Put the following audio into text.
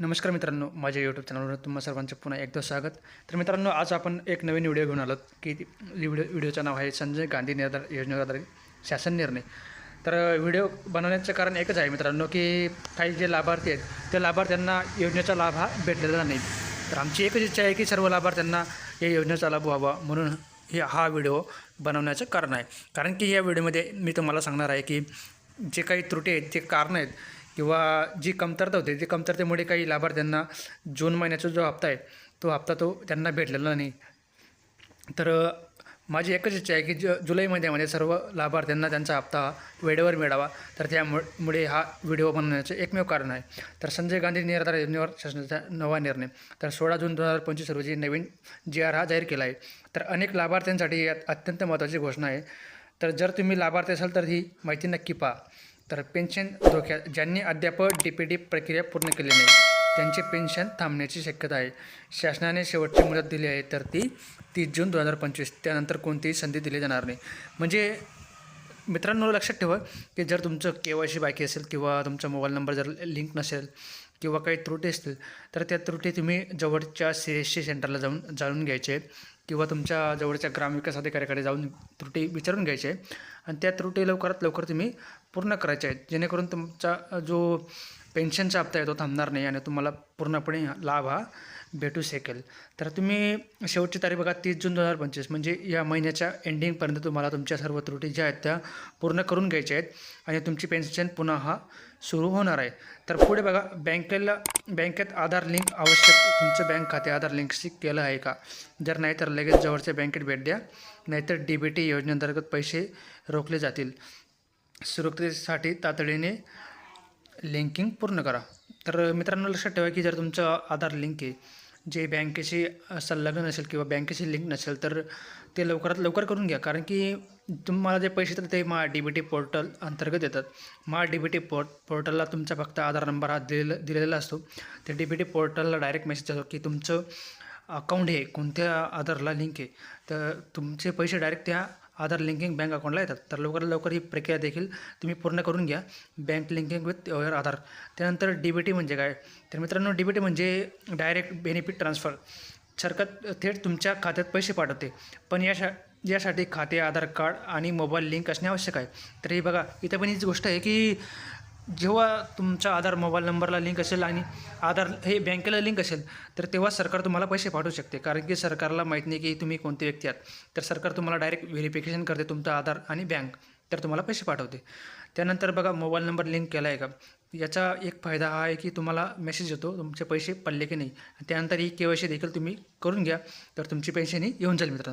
नमस्कार मित्रांनो माझ्या यूट्यूब चॅनलवर तुम्हा सर्वांचं पुन्हा एकदा स्वागत. तर मित्रांनो आज आपण एक नवीन व्हिडिओ घेऊन आलो की ती- व्हिडिओ व्हिडिओचं नाव आहे संजय गांधी निर्धार योजनेवर आधारित शासन निर्णय. तर व्हिडिओ बनवण्याचं कारण एकच आहे मित्रांनो की काही जे लाभार्थी आहेत त्या लाभार्थ्यांना योजनेचा लाभ हा भेटलेला नाही. तर आमची एकच इच्छा आहे की सर्व लाभार्थ्यांना या योजनेचा लाभ व्हावा म्हणून हे हा व्हिडिओ बनवण्याचं कारण आहे. कारण की या व्हिडिओमध्ये मी तुम्हाला सांगणार आहे की जे काही त्रुटी आहेत जे कारणं आहेत किंवा जी कमतरता होते ती कमतरतेमुळे काही लाभार्थ्यांना जून महिन्याचा जो हप्ता आहे तो हप्ता तो त्यांना भेटलेला नाही. तर माझी एकच इच्छा आहे की ज जुलै महिन्यामध्ये सर्व लाभार्थ्यांना त्यांचा हप्ता हा वेळेवर मिळावा. तर त्यामुळे हा व्हिडिओ बनवण्याचं एकमेव कारण आहे. तर संजय गांधी निराधार योजनेवर शासनाचा नवा निर्णय. तर सोळा जून दोन हजार पंचवीस रोजी नवीन जी आर हा जाहीर केला आहे. तर अनेक लाभार्थ्यांसाठी यात अत्यंत महत्त्वाची घोषणा आहे. तर जर तुम्ही लाभार्थी असाल तर ही माहिती नक्की पहा. तर पेन्शन धोक्यात ज्यांनी अद्याप डी पी डी प्रक्रिया पूर्ण केली नाही त्यांचे पेन्शन थांबण्याची शक्यता आहे. शासनाने शेवटची मुदत दिली आहे तर ती तीस जून दोन हजार पंचवीस त्यानंतर कोणतीही संधी दिली जाणार नाही. म्हणजे मित्रांनो लक्षात ठेवा की जर तुमचं के वाय सी बाकी असेल किंवा तुमचा मोबाईल नंबर जर लिंक नसेल किंवा काही त्रुटी असतील तर त्या त्रुटी तुम्ही जवळच्या सी एस सी सेंटरला जाऊन जाणून घ्यायचे किंवा तुमच्या जवळच्या ग्रामविकास अधिकाऱ्याकडे जाऊन त्रुटी विचारून घ्यायचे आणि त्या त्रुटी लवकरात लवकर तुम्ही पूर्ण करायच्या आहेत. जेणेकरून तुमचा जो पेन्शनचा हप्ता आहे तो थांबणार नाही आणि तुम्हाला पूर्णपणे लाभ हा भेटू शकेल. तर तुम्ही शेवटची तारीख बघा तीस जून दोन हजार पंचवीस. म्हणजे या महिन्याच्या एंडिंगपर्यंत तुम्हाला तुमच्या सर्व त्रुटी ज्या आहेत त्या पूर्ण करून घ्यायच्या आहेत आणि तुमची पेन्शन पुन्हा हा सुरू होणार आहे. तर पुढे बघा बँकेला बँकेत आधार लिंक आवश्यक तुमचं बँक खाते आधार लिंकशी केलं आहे का? जर नाही तर लगेच जवळच्या बँकेत भेट द्या. नाहीतर डी बी टी योजनेअंतर्गत पैसे रोखले जातील. सुरक्षेसाठी तातडीने लिंकिंग पूर्ण करा. तर मित्रांनो लक्षात ठेवा की जर तुमचं आधार लिंक आहे जे बँकेशी संलग्न नसेल किंवा बँकेशी लिंक नसेल तर ते लवकरात लवकर करून घ्या. कारण की तुम्हाला जे पैसे येतात ते मा डी बी टी पोर्टल अंतर्गत येतात. मा डी बी टी पोर्ट पोर्टलला तुमचा फक्त आधार नंबर हा दिलेला दिलेला असतो. ते डी बी टी पोर्टलला डायरेक्ट मेसेज असतो की तुमचं अकाउंट हे कोणत्या आधारला लिंक आहे. तर तुमचे पैसे डायरेक्ट त्या आधार लिंकिंग बँक अकाउंटला येतात. तर लवकरात लवकर ही प्रक्रिया देखील तुम्ही पूर्ण करून घ्या. Bank linking with your Aadhaar. त्यानंतर डी बी टी म्हणजे काय? तर मित्रांनो डी बी टी म्हणजे डायरेक्ट बेनिफिट ट्रान्सफर. सरकार थेट तुमच्या खात्यात पैसे पाठवते. पण या शा यासाठी खाते आधार कार्ड आणि मोबाईल लिंक असणे आवश्यक आहे. तर हे बघा इथं पण हीच गोष्ट आहे की जेव्हा तुमचा आधार मोबाईल नंबरला लिंक असेल आणि आधार हे बँकेला लिंक असेल तर तेव्हा सरकार तुम्हाला पैसे पाठवू शकते. कारण की सरकारला माहीत नाही की तुम्ही कोणते व्यक्ती आहात. तर सरकार तुम्हाला डायरेक्ट व्हेरिफिकेशन करते तुमचं आधार आणि बँक तर तुम्हाला पैसे पाठवते. त्यानंतर बघा मोबाईल नंबर लिंक केला आहे का? याचा एक फायदा हा आहे की तुम्हाला मेसेज येतो तुमचे पैसे पडले की नाही. त्यानंतर ही के वाय सी देखील तुम्ही करून घ्या तर तुमची पेन्शन ही येऊन जाईल मित्रांनो.